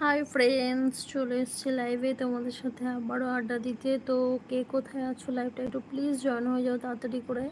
Hi friends চলে এসছি লাইভে তোমাদের সাথে আবারও আড্ডা দিতে। তো কে কোথায় আছো লাইভটা একটু প্লিজ জয়েন হয়ে যাও তাড়াতাড়ি করে।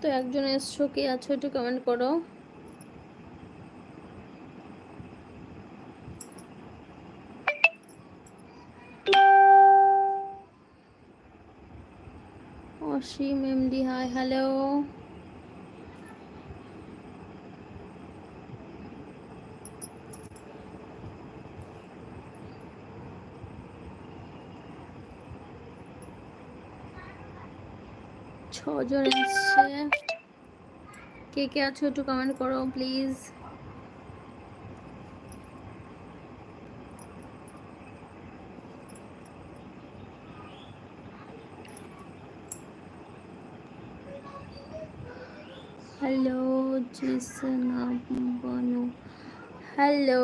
তো একজন এসছো কে আছো একটু কমেন্ট করো। অসীম এমডি হাই হ্যালো ছজন এসছে কে কে আছো একটু কমেন্ট করো প্লিজ হ্যালো জিসনা বনু হ্যালো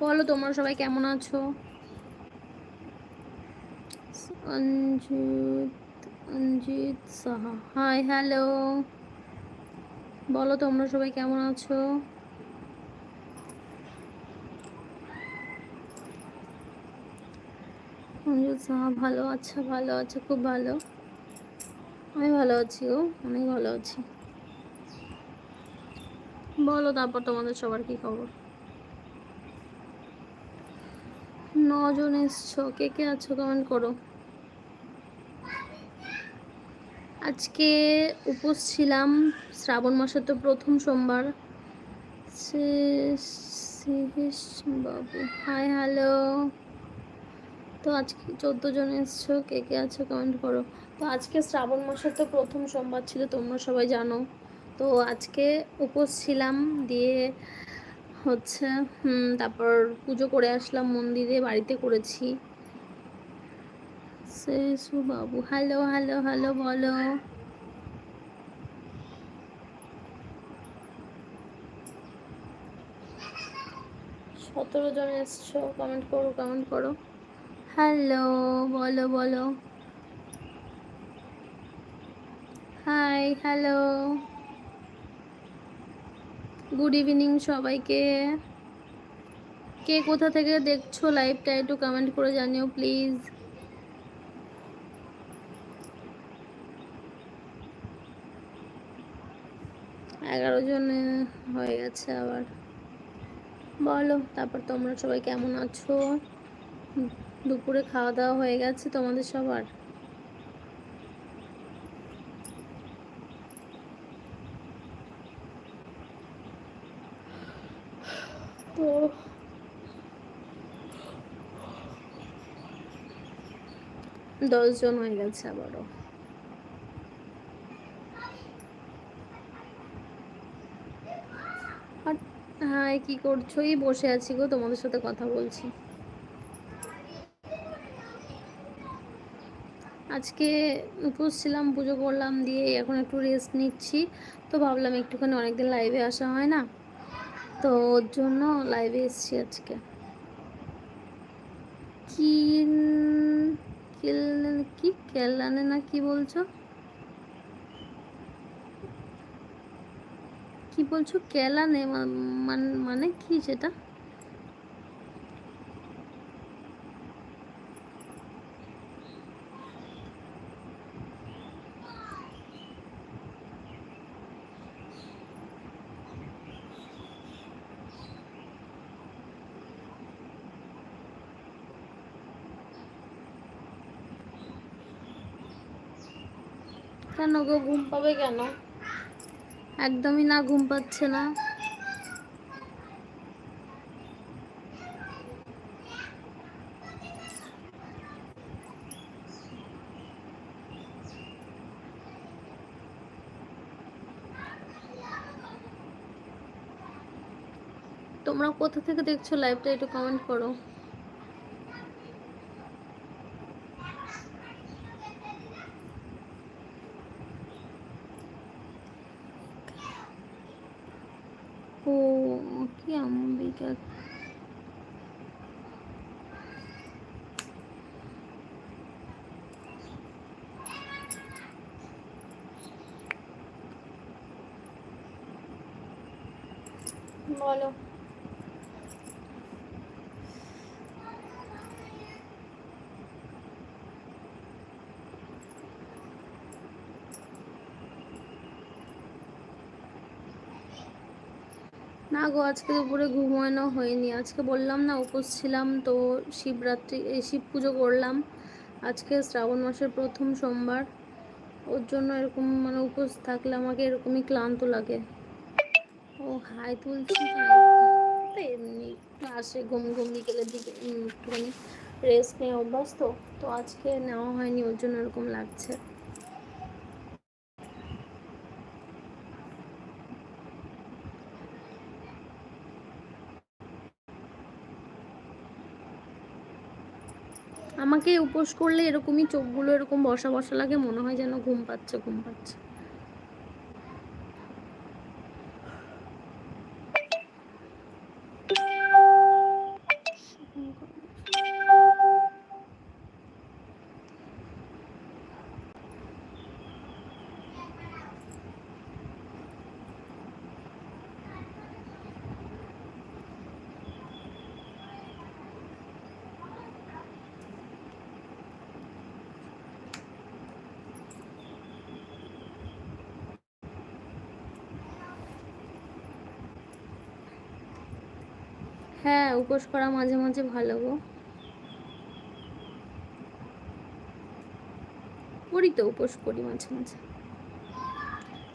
বলো তোমরা সবাই কেমন আছো? অঞ্জিত অঞ্জিত সাহা। হাই হ্যালো বলো তোমরা সবাই কেমন আছো? অঞ্জিত সাহা ভালো আচ্ছা ভালো আছে, খুব ভালো। আমি ভালো আছি ও অনেক ভালো আছি। বলো তারপর তোমাদের সবার কি খবর? নজন এসছো, কে কে আছো কমেন্ট করো। আজকে উপোস ছিলাম শ্রাবণ মাসের তো প্রথম সোমবার। বাবু। Hi, hello. তো আজকে চোদ্দ জন এসছো, কে কে আছো কমেন্ট করো। তো আজকে শ্রাবণ মাসের তো প্রথম সোমবার ছিল, তোমরা সবাই জানো। তো আজকে উপোস ছিলাম, দিয়ে হচ্ছে তারপর পুজো করে আসলাম মন্দিরে, বাড়িতে করেছি। সেসু বাবু হ্যালো হ্যালো হ্যালো বলো। সতেরো জন এসছো কমেন্ট করো কমেন্ট করো। হ্যালো বলো বলো। হাই হ্যালো গুড ইভিনিং সবাইকে। কে কোথা থেকে দেখছ লাইভটা একটু কমেন্ট করে জানিও প্লিজ এগারো জনে হয়ে গেছে আবার। বলো তারপর তোমরা সবাই কেমন আছো? দুপুরে খাওয়া দাওয়া হয়ে গেছে তোমাদের সবার? তো দশজন হয়ে গেছে আবারও। হ্যাঁ কি করছ এই বসে আছি গো, তোমাদের সাথে কথা বলছি। আজকে উপোস ছিলাম, পুজো করলাম দিয়ে এখন একটু রেস্ট নিচ্ছি। তো ভাবলাম একটুখানি অনেকদিন লাইভে আসা হয় না। তো ওর জন্য লাইভে এসছি আজকে। কি কি? কেলানে না কি বলছো? কি বলছো? কেলা নে মান- কি সেটা কেন গো ঘুম পাবে কেন? একদমই না ঘুম পাচ্ছে না। তোমরা কোথা থেকে দেখছ লাইভটা একটু কমেন্ট করো ও কি অম্বিকা বলো। না গো, আজকে দুপুরে ঘুমানো হয়নি। আজকে বললাম না, উপোস ছিলাম তো শিবরাত্রি শিব পুজো করলাম। আজকে শ্রাবণ মাসের প্রথম সোমবার। ওর জন্য এরকম মানে উপোস থাকলে আমাকে এরকমই ক্লান্ত লাগে। ও, হাই তুলছি এমনি আসে, ঘুম ঘুম বিকেলের দিকে একটুখানি রেস্ট নেওয়া অভ্যাস তো। তো আজকে নেওয়া হয়নি, ওর জন্য এরকম লাগছে। আমাকে উপোস করলে এরকমই চোখগুলো এরকম বসা বসা লাগে, মনে হয় যেন ঘুম পাচ্ছে ঘুম পাচ্ছে। হ্যাঁ উপোস করা মাঝে মাঝে ভালো গো। করি তো, উপোস করি মাঝে মাঝে।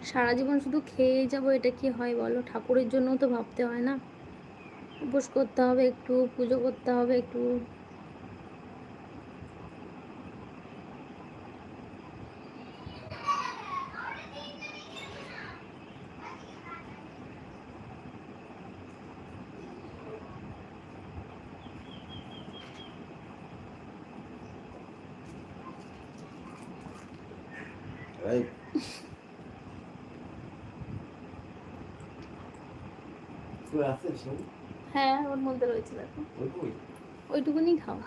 সারা জীবন শুধু খেয়ে যাব, এটা কি হয় বলো? ঠাকুরের জন্য তো ভাবতে হয় না। উপোস করতে হবে, একটু পুজো করতে হবে, একটু এই তুই আছে হ্যাঁ? ওর মধ্যে রয়েছে দেখো। ওইটুকুনি খাও।